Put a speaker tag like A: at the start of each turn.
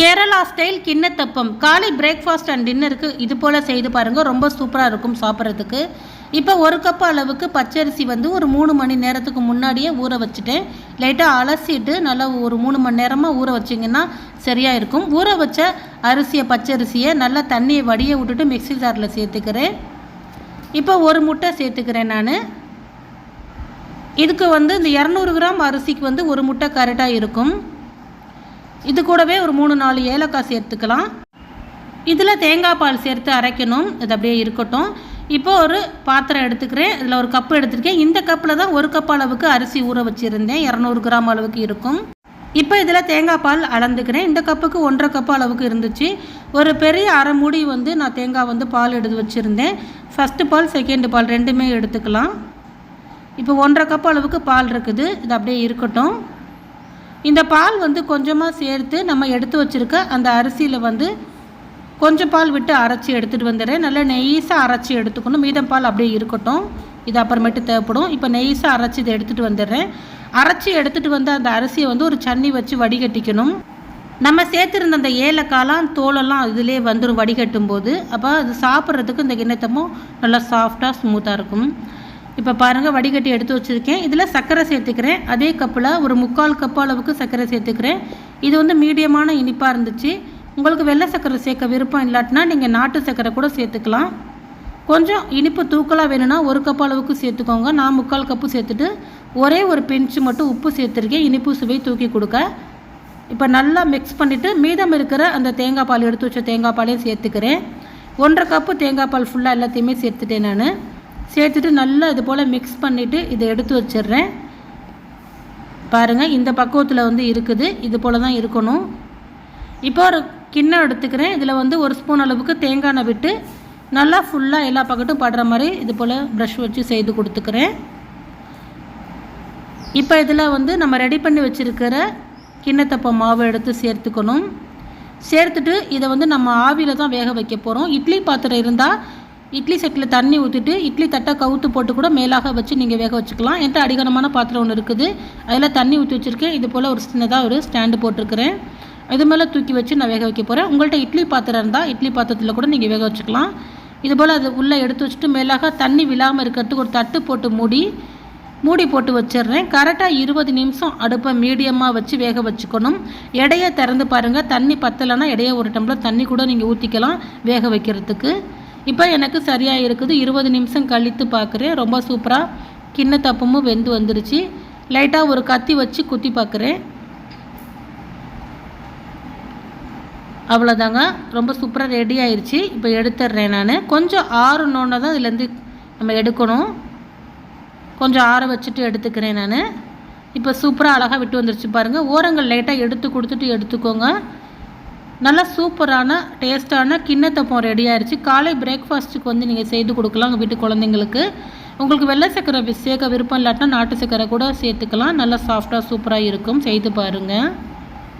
A: Kerala style கிண்ணத்தப்பம். காலை breakfast and டின்னருக்கு இது போல் செய்து பாருங்கள் ரொம்ப சூப்பராக இருக்கும் சாப்பிட்றதுக்கு. இப்போ ஒரு கப் அளவுக்கு பச்சரிசி வந்து ஒரு மூணு மணி நேரத்துக்கு முன்னாடியே ஊற வச்சுட்டேன். லைட்டாக அலசிட்டு நல்லா ஒரு மூணு மணி நேரமாக ஊற வச்சிங்கன்னா சரியாக இருக்கும். ஊற வச்ச அரிசியை பச்சரிசியை நல்லா தண்ணியை வடிய விட்டுட்டு மிக்ஸி ஜாரில் சேர்த்துக்கிறேன். இப்போ ஒரு முட்டை சேர்த்துக்கிறேன் நான். இதுக்கு வந்து இந்த இரநூறு கிராம் அரிசிக்கு வந்து ஒரு முட்டை கரெக்டாக இருக்கும். இது கூடவே ஒரு மூணு நாலு ஏலக்காய் சேர்த்துக்கலாம். இதில் தேங்காய் பால் சேர்த்து அரைக்கணும். இது அப்படியே இருக்கட்டும். இப்போ ஒரு பாத்திரம் எடுத்துக்கிறேன். இதில் ஒரு கப்பு எடுத்துருக்கேன். இந்த கப்பில் தான் ஒரு கப் அளவுக்கு அரிசி ஊற வச்சுருந்தேன். இரநூறு கிராம் அளவுக்கு இருக்கும். இப்போ இதில் தேங்காய் பால் அளந்துக்கிறேன். இந்த கப்புக்கு ஒன்றரை கப்பு அளவுக்கு இருந்துச்சு. ஒரு பெரிய அரை மூடி வந்து நான் தேங்காய் வந்து பால் எடுத்து வச்சுருந்தேன். ஃபஸ்ட்டு பால் செகண்டு பால் ரெண்டுமே எடுத்துக்கலாம். இப்போ ஒன்றரை கப் அளவுக்கு பால் இருக்குது. இது அப்படியே இருக்கட்டும். இந்த பால் வந்து கொஞ்சமாக சேர்த்து நம்ம எடுத்து வச்சுருக்க அந்த அரிசியில் வந்து கொஞ்சம் பால் விட்டு அரைச்சி எடுத்துகிட்டு வந்துடுறேன். நல்லா நெய்ஸாக அரைச்சி எடுத்துக்கணும். மீதம் பால் அப்படியே இருக்கட்டும். இது அப்புறமேட்டு தேவைப்படும். இப்போ நெய்ஸாக அரைச்சி இதை எடுத்துகிட்டு வந்துடுறேன். அரைச்சி எடுத்துகிட்டு வந்து அந்த அரிசியை வந்து ஒரு சன்னி வச்சு வடிகட்டிக்கணும். நம்ம சேர்த்துருந்த அந்த ஏலக்காலாம் தோலெல்லாம் இதிலே வந்துடும் வடிகட்டும் போது அப்போ அது சாப்பிட்றதுக்கு இந்த கிண்ணத்தமும் நல்லா சாஃப்டாக ஸ்மூத்தாக இருக்கும். இப்போ பாருங்கள் வடிகட்டி எடுத்து வச்சுருக்கேன். இதில் சர்க்கரை சேர்த்துக்கிறேன். அதே கப்பில் ஒரு முக்கால் கப்பு அளவுக்கு சர்க்கரை சேர்த்துக்கிறேன். இது வந்து மீடியமான இனிப்பாக இருந்துச்சு. உங்களுக்கு வெள்ளை சர்க்கரை சேர்க்க விருப்பம் இல்லாட்டினா நீங்கள் நாட்டு சர்க்கரை கூட சேர்த்துக்கலாம். கொஞ்சம் இனிப்பு தூக்கலாக வேணும்னா ஒரு கப் அளவுக்கு சேர்த்துக்கோங்க. நான் முக்கால் கப்பு சேர்த்துட்டு ஒரே ஒரு பிஞ்சு மட்டும் உப்பு சேர்த்துருக்கேன். இனிப்பு சுவை தூக்கி கொடுக்க. இப்போ நல்லா மிக்ஸ் பண்ணிவிட்டு மீதம் இருக்கிற அந்த தேங்காய் பால் எடுத்து வச்ச தேங்காய் பாலையும் சேர்த்துக்கிறேன். ஒன்றரை கப்பு தேங்காய் பால் ஃபுல்லாக எல்லாத்தையுமே சேர்த்துட்டேன் நான். சேர்த்துட்டு நல்லா இது போல் மிக்ஸ் பண்ணிவிட்டு இதை எடுத்து வச்சிடுறேன். பாருங்கள் இந்த பக்குவத்தில் வந்து இருக்குது. இது போல் தான் இருக்கணும். இப்போ ஒரு கிண்ணம் எடுத்துக்கிறேன். இதில் வந்து ஒரு ஸ்பூன் அளவுக்கு தேங்காய் எண்ணெய் விட்டு நல்லா ஃபுல்லாக எல்லா பக்கட்டும் படுற மாதிரி இது போல் ப்ரஷ் வச்சு செய்து கொடுத்துக்கிறேன். இப்போ இதில் வந்து நம்ம ரெடி பண்ணி வச்சுருக்கிற கிண்ணத்தப்ப மாவு எடுத்து சேர்த்துக்கணும். சேர்த்துட்டு இதை வந்து நம்ம ஆவியில் தான் வேக வைக்க போகிறோம் இட்லி பாத்திரம் இருந்தால் இட்லி செட்டில் தண்ணி ஊற்றிட்டு இட்லி தட்டை கவுத்து போட்டு கூட மேலாக வச்சு நீங்கள் வேக வச்சுக்கலாம். என்கிட்ட அடிகனமான பாத்திரம் ஒன்று இருக்குது. அதில் தண்ணி ஊற்றி வச்சுருக்கேன். இது போல் ஒரு சின்னதாக ஒரு ஸ்டாண்டு போட்டிருக்கிறேன். இது மேலே தூக்கி வச்சு நான் வேக வைக்க போகிறேன் உங்கள்கிட்ட இட்லி பாத்திரம் இருந்தால் இட்லி பாத்திரத்தில் கூட நீங்கள் வேக வச்சுக்கலாம். இது போல் அது உள்ளே எடுத்து வச்சுட்டு மேலாக தண்ணி விழாமல் இருக்கிறதுக்கு ஒரு தட்டு போட்டு மூடி மூடி போட்டு வச்சிடுறேன். கரெக்டாக இருபது நிமிஷம் அடுப்பை மீடியமாக வச்சு வேக வச்சுக்கணும். இடையை திறந்து பாருங்கள் தண்ணி பத்தலைன்னா இடையே ஒரு டம்ளர் தண்ணி கூட நீங்கள் ஊற்றிக்கலாம் வேக வைக்கிறதுக்கு. இப்போ எனக்கு சரியாக இருக்குது. இருபது நிமிஷம் கழித்து பார்க்குறேன் ரொம்ப சூப்பராக கிண்ண தப்பமும் வெந்து வந்துருச்சு. லைட்டாக ஒரு கத்தி வச்சு குத்தி பார்க்குறேன் அவ்வளோதாங்க ரொம்ப சூப்பராக ரெடி ஆயிடுச்சு இப்போ எடுத்துடுறேன் நான். கொஞ்சம் ஆறணுன்னு தான் இதுலேருந்து நம்ம எடுக்கணும். கொஞ்சம் ஆற வச்சுட்டு எடுத்துக்கிறேன் நான். இப்போ சூப்பராக அழகாக விட்டு வந்துருச்சு பாருங்கள் ஓரங்கள் லைட்டாக எடுத்து கொடுத்துட்டு எடுத்துக்கோங்க. நல்லா சூப்பரான டேஸ்ட்டான கிண்ணத்தப்பம் ரெடி ஆயிடுச்சு காலை பிரேக்ஃபாஸ்ட்டுக்கு வந்து நீங்கள் செய்து கொடுக்கலாம் உங்கள் வீட்டு குழந்தைங்களுக்கு. உங்களுக்கு வெள்ளை சக்கரை சேர்க்க விருப்பம் இல்லாட்டினா நாட்டு சக்கரை கூட சேர்த்துக்கலாம். நல்லா சாஃப்டாக சூப்பராக இருக்கும். செய்து பாருங்கள்